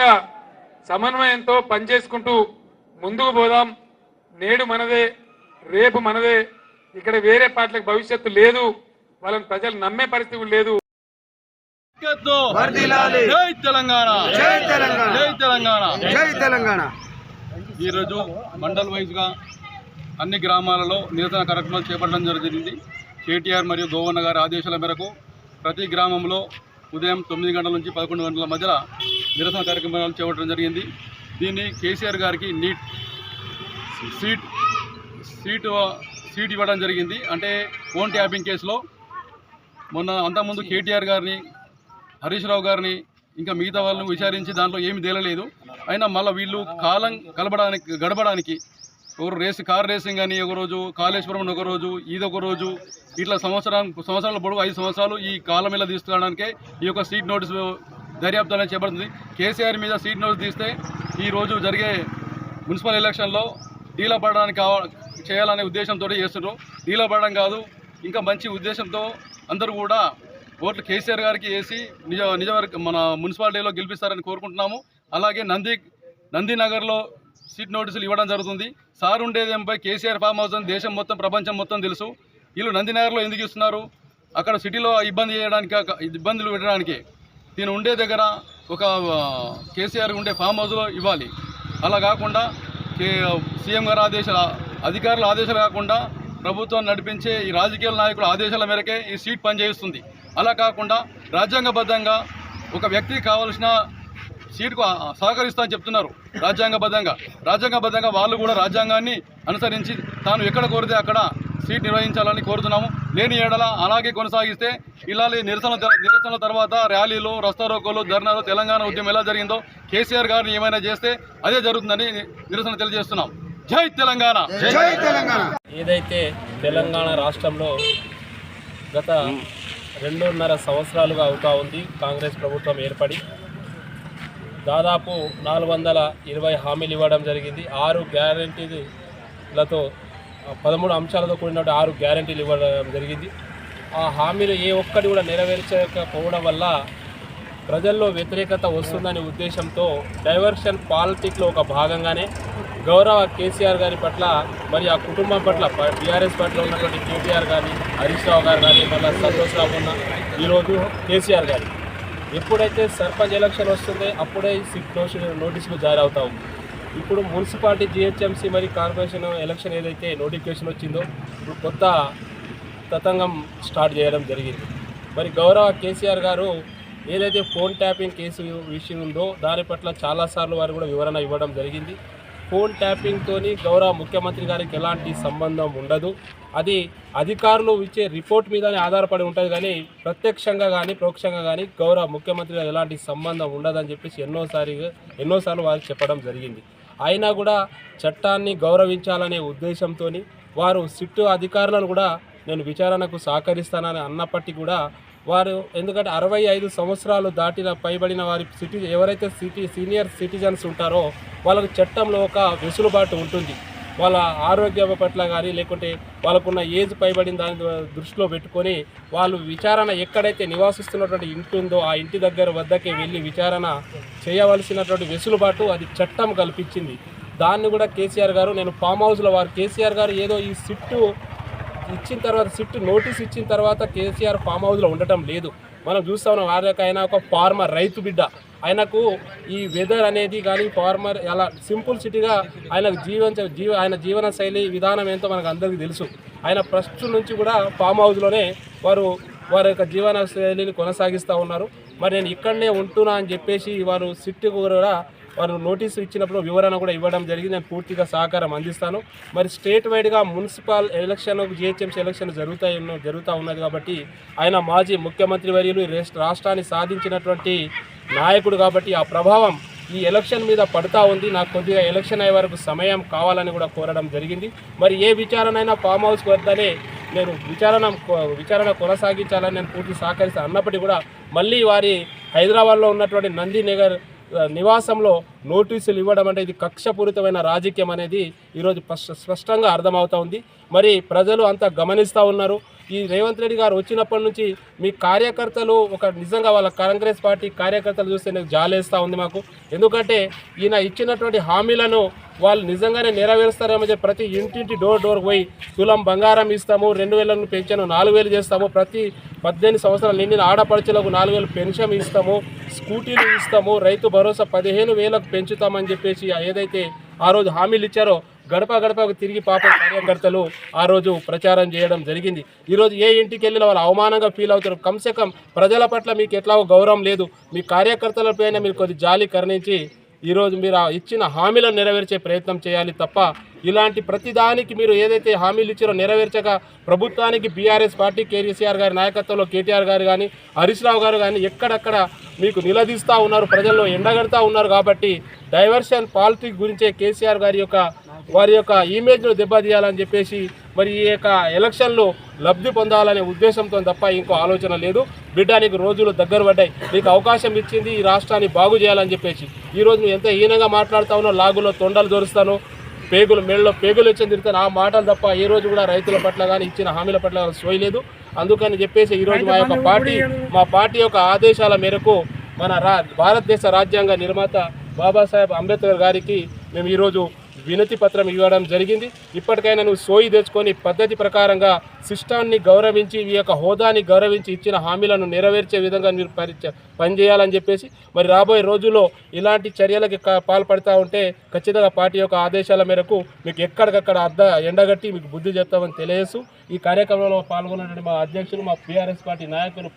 ఐక్యంగా సమన్వయంతో పనిచేసుకుంటూ ముందుకు పోదాం. నేడు మనదే రేపు మనదే. ఇక్కడ వేరే పార్టీలకు భవిష్యత్తు లేదు. వాళ్ళని ప్రజలు నమ్మే పరిస్థితి లేదు. జై తెలంగాణ. జై తెలంగాణ. జై తెలంగాణ. జై తెలంగాణ. ఈరోజు మండల్ వైజ్గా అన్ని గ్రామాలలో నిరసన కార్యక్రమాలు చేపట్టడం జరిగింది. కేటీఆర్ మరియు గోవన్న గారి ఆదేశాల మేరకు ప్రతి గ్రామంలో ఉదయం తొమ్మిది గంటల నుంచి పదకొండు గంటల మధ్యలో నిరసన కార్యక్రమాలు చేపట్టడం జరిగింది. దీన్ని కేసీఆర్ గారికి నీట్ సీట్ సీటు సీట్ ఇవ్వడం జరిగింది. అంటే ఫోన్ ట్యాపింగ్ కేసులో మొన్న అంతకుముందు కేటీఆర్ గారిని హరీష్ రావు గారిని ఇంకా మిగతా వాళ్ళని విచారించి దాంట్లో ఏమి తేలలేదు. అయినా మళ్ళీ వీళ్ళు కాలం కలపడానికి గడపడానికి ఒకరు రేస్ కార్ రేసింగ్ అని ఒక రోజు కాళేశ్వరం ఒక రోజు ఇది ఒక రోజు ఇట్లా సంవత్సరం సంవత్సరాల పొడవు ఐదు సంవత్సరాలు ఈ కాలం ఇలా తీసుకోవడానికే ఈ యొక్క సీట్ నోటీసు దర్యాప్తు అనేది చేపడుతుంది. కేసీఆర్ మీద సీట్ నోటీస్ తీస్తే ఈరోజు జరిగే మున్సిపల్ ఎలక్షన్లో డీలా పడడానికి చేయాలనే ఉద్దేశంతో చేస్తున్నారు డీలా పడడం కాదు ఇంకా మంచి ఉద్దేశంతో అందరూ కూడా ఓట్లు కేసీఆర్ గారికి వేసి నిజ నిజ మన మున్సిపాలిటీలో గెలిపిస్తారని కోరుకుంటున్నాము. అలాగే నంది నందినగర్లో సీట్ నోటీసులు ఇవ్వడం జరుగుతుంది. సార్ ఉండేదేంపై కేసీఆర్ ఫామ్ హౌస్ అని దేశం మొత్తం ప్రపంచం మొత్తం తెలుసు. వీళ్ళు నందినగర్లో ఎందుకు ఇస్తున్నారు? అక్కడ సిటీలో ఇబ్బంది చేయడానికి ఇబ్బందులు పెట్టడానికి. దీని ఉండే దగ్గర ఒక కేసీఆర్ ఉండే ఫామ్ హౌస్లో ఇవ్వాలి. అలా కాకుండా సీఎం గారి ఆదేశాల అధికారుల ఆదేశాలు కాకుండా ప్రభుత్వం నడిపించే ఈ రాజకీయ నాయకుల ఆదేశాల మేరకే ఈ సీట్ పనిచేస్తుంది. అలా కాకుండా రాజ్యాంగబద్ధంగా ఒక వ్యక్తికి కావలసిన సీటుకు ఆ- సహకరిస్తా అని చెప్తున్నారు రాజ్యాంగబద్ధంగా. రాజ్యాంగబద్ధంగా వాళ్ళు కూడా రాజ్యాంగాన్ని అనుసరించి తాను ఎక్కడ కోరితే అక్కడ సీట్ నిర్వహించాలని కోరుతున్నాము. లేని ఏడల అలాగే కొనసాగిస్తే ఇలాంటి నిరసన నిరసనల తర్వాత ర్యాలీలు రస్తారోకోలు ధర్నాలు తెలంగాణ ఉద్యమం ఎలా జరిగిందో కేసీఆర్ గారిని ఏమైనా చేస్తే అదే జరుగుతుందని నిరసన తెలియజేస్తున్నాం. జై తెలంగాణ! జై తెలంగాణ! ఏదైతే తెలంగాణ రాష్ట్రంలో గత రెండున్నర సంవత్సరాలుగా అవుతా ఉంది కాంగ్రెస్ ప్రభుత్వం ఏర్పడి దాదాపు నాలుగు వందల ఇరవై హామీలు ఇవ్వడం జరిగింది. ఆరు గ్యారంటీలతో పదమూడు అంశాలతో కూడినటువంటి ఆరు గ్యారంటీలు ఇవ్వడం జరిగింది. ఆ హామీలు ఏ ఒక్కటి కూడా నెరవేర్చకపోవడం వల్ల ప్రజల్లో వ్యతిరేకత వస్తుందనే ఉద్దేశంతో డైవర్షన్ పాలిటిక్లో ఒక భాగంగానే గౌరవ కేసీఆర్ గారి పట్ల మరి ఆ కుటుంబం పట్ల బీఆర్ఎస్ పట్ల ఉన్నటువంటి కేటీఆర్ కానీ హరీష్ రావు గారు కానీ మళ్ళీ సంతోష్ రావు ఉన్న ఈరోజు కేసీఆర్ గారి. ఎప్పుడైతే సర్పంచ్ ఎలక్షన్ వస్తుందో అప్పుడే సిక్ సిట్ నోటీసులు జారీ అవుతా ఉంది. ఇప్పుడు మున్సిపాలిటీ జిహెచ్ఎంసీ మరి కార్పొరేషన్ ఎలక్షన్ ఏదైతే నోటిఫికేషన్ వచ్చిందో ఇప్పుడు కొత్త తతంగం స్టార్ట్ చేయడం జరిగింది. మరి గౌరవ కేసీఆర్ గారు ఏదైతే ఫోన్ ట్యాపింగ్ కేసు విషయం ఉందో దాని పట్ల చాలాసార్లు వారు కూడా వివరణ ఇవ్వడం జరిగింది. ఫోన్ ట్యాపింగ్తోని గౌరవ ముఖ్యమంత్రి గారికి ఎలాంటి సంబంధం ఉండదు. అది అధికారులు ఇచ్చే రిపోర్ట్ మీదనే ఆధారపడి ఉంటుంది కానీ ప్రత్యక్షంగా కానీ పరోక్షంగా కానీ గౌరవ ముఖ్యమంత్రి గారు ఎలాంటి సంబంధం ఉండదని చెప్పేసి ఎన్నోసారి ఎన్నోసార్లు వారికి చెప్పడం జరిగింది. అయినా కూడా చట్టాన్ని గౌరవించాలనే ఉద్దేశంతో వారు సిట్టు అధికారులను కూడా నేను విచారణకు సహకరిస్తానని అన్నప్పటికీ కూడా వారు ఎందుకంటే అరవై ఐదు సంవత్సరాలు దాటిన పైబడిన వారి సిటీ ఎవరైతే సిటీ సీనియర్ సిటిజన్స్ ఉంటారో వాళ్ళకు చట్టంలో ఒక వెసులుబాటు ఉంటుంది. వాళ్ళ ఆరోగ్యం పట్ల కానీ లేకుంటే వాళ్ళకున్న ఏజ్ పైబడిన దాని దృష్టిలో పెట్టుకొని వాళ్ళు విచారణ ఎక్కడైతే నివాసిస్తున్నటువంటి ఇంటి ఉందో ఆ ఇంటి దగ్గర వద్దకే వెళ్ళి విచారణ చేయవలసినటువంటి వెసులుబాటు అది చట్టం కల్పించింది. దాన్ని కూడా కేసీఆర్ గారు నేను ఫామ్ హౌస్లో వారు కేసీఆర్ గారు ఏదో ఈ సిట్టు ఇచ్చిన తర్వాత సిట్ నోటీస్ ఇచ్చిన తర్వాత కేసీఆర్ ఫామ్ హౌస్లో ఉండటం లేదు. మనం చూస్తా ఉన్నాం ఆర్యక ఆయన ఒక ఫార్మర్ రైతు బిడ్డ. ఆయనకు ఈ వెదర్ అనేది కానీ ఫార్మర్ అలా సింపుల్ సిటీగా ఆయనకు జీవించ జీవ ఆయన జీవన శైలి విధానం ఏంటో మనకు అందరికీ తెలుసు. ఆయన ఫస్ట్ నుంచి కూడా ఫామ్ హౌస్లోనే వారు వారి యొక్క జీవన శైలిని కొనసాగిస్తూ ఉన్నారు. మరి నేను ఇక్కడనే ఉంటున్నా అని చెప్పేసి వారు సిట్కు కూడా వారు నోటీసు ఇచ్చినప్పుడు వివరణ కూడా ఇవ్వడం జరిగింది. నేను పూర్తిగా సహకారం అందిస్తాను. మరి స్టేట్ వైడ్గా మున్సిపల్ ఎలక్షన్ జిహెచ్ఎంసీ ఎలక్షన్ జరుగుతాయి జరుగుతూ ఉన్నది కాబట్టి ఆయన మాజీ ముఖ్యమంత్రి వర్యులు రాష్ట్రాన్ని సాధించినటువంటి నాయకుడు కాబట్టి ఆ ప్రభావం ఈ ఎలక్షన్ మీద పడుతూ ఉంది. నాకు కొద్దిగా ఎలక్షన్ అయ్యే వరకు సమయం కావాలని కూడా కోరడం జరిగింది. మరి ఏ విచారణ అయినా ఫామ్ హౌస్ వద్దనే నేను విచారణ విచారణ కొనసాగించాలని నేను పూర్తి సహకరిస్తాను అన్నప్పటికీ కూడా మళ్ళీ వారి హైదరాబాద్లో ఉన్నటువంటి నందినగర్ ఆ, నివాసంలో నోటీసులు ఇవ్వడం అంటే ఇది కక్షపూరితమైన రాజకీయం అనేది ఈరోజు స్పష్టంగా అర్థమవుతా ఉంది. మరి ప్రజలు అంతా గమనిస్తూ ఉన్నారు. ఈ రేవంత్ రెడ్డి గారు వచ్చినప్పటి నుంచి మీ కార్యకర్తలు ఒక నిజంగా వాళ్ళ కాంగ్రెస్ పార్టీ కార్యకర్తలు చూస్తే నాకు జాలేస్తూ ఉంది మాకు. ఎందుకంటే ఈయన ఇచ్చినటువంటి హామీలను వాళ్ళు నిజంగానే నెరవేరుస్తారేమో చెప్పి ప్రతి ఇంటింటి డోర్ డోర్ పోయి తులం బంగారం ఇస్తాము రెండు వేలను పెంచాను నాలుగు వేలు చేస్తాము ప్రతి పద్దెనిమిది సంవత్సరాలు నిండిన ఆడపడుచులకు నాలుగు వేలు పెన్షన్ ఇస్తాము స్కూటీలు ఇస్తాము రైతు భరోసా పదిహేను వేలకు పెంచుతామని చెప్పేసి ఏదైతే ఆ రోజు హామీలు ఇచ్చారో గడప గడపకు తిరిగి పాప కార్యకర్తలు ఆ రోజు ప్రచారం చేయడం జరిగింది. ఈరోజు ఏ ఇంటికి వెళ్ళినా వాళ్ళు అవమానంగా ఫీల్ అవుతారు. కమ్సే కమ్ ప్రజల పట్ల మీకు ఎట్లాగో గౌరవం లేదు. మీ కార్యకర్తలపైన మీరు కొద్ది జాలి కరుణించి ఈరోజు మీరు ఆ ఇచ్చిన హామీలను నెరవేర్చే ప్రయత్నం చేయాలి తప్ప ఇలాంటి ప్రతిదానికి మీరు ఏదైతే హామీలు ఇచ్చారో నెరవేర్చక ప్రభుత్వానికి బీఆర్ఎస్ పార్టీ కేసీఆర్ గారి నాయకత్వంలో కేటీఆర్ గారు కానీ హరీష్ రావు గారు కానీ ఎక్కడక్కడ మీకు నిలదీస్తూ ఉన్నారు. ప్రజల్లో ఎండగడతా ఉన్నారు కాబట్టి డైవర్షన్ పాలిటిక్స్ గురించే కేసీఆర్ గారి యొక్క వారి యొక్క ఇమేజ్ను దెబ్బతీయాలని చెప్పేసి మరి ఈ యొక్క ఎలక్షన్లో లబ్ధి పొందాలనే ఉద్దేశంతో తప్ప ఇంకో ఆలోచన లేదు. బిడ్డ నీకు రోజులు దగ్గర పడ్డాయి. నీకు అవకాశం ఇచ్చింది ఈ రాష్ట్రాన్ని బాగు చేయాలని చెప్పేసి. ఈరోజు నువ్వు ఎంత హీనంగా మాట్లాడుతావునో లాగులో తొండలు దొరుస్తాను పేగులు మెడలో పేగులు వచ్చి తిరుగుతాను ఆ మాటలు తప్ప ఏ రోజు కూడా రైతుల పట్ల కానీ ఇచ్చిన హామీల పట్ల కానీ సోయలేదు అందుకని చెప్పేసి ఈరోజు మా యొక్క పార్టీ మా పార్టీ యొక్క ఆదేశాల మేరకు మన రా భారతదేశ రాజ్యాంగ నిర్మాత బాబాసాహెబ్ అంబేద్కర్ గారికి మేము ఈరోజు వినతి పత్రం ఇవ్వడం జరిగింది. ఇప్పటికైనా నువ్వు సోయి తెచ్చుకొని పద్ధతి ప్రకారంగా సిస్టాన్ని గౌరవించి ఈ యొక్క హోదాని గౌరవించి ఇచ్చిన హామీలను నెరవేర్చే విధంగా మీరు పరిచే పనిచేయాలని చెప్పేసి మరి రాబోయే రోజుల్లో ఇలాంటి చర్యలకి క- పాల్పడతా ఉంటే ఖచ్చితంగా పార్టీ యొక్క ఆదేశాల మేరకు మీకు ఎక్కడికక్కడ అద్ద ఎండగట్టి మీకు బుద్ధి చెప్తామని తెలియజేస్తూ ఈ కార్యక్రమంలో పాల్గొన్నటువంటి మా అధ్యక్షులు మా పిఆర్ఎస్ పార్టీ నాయకులు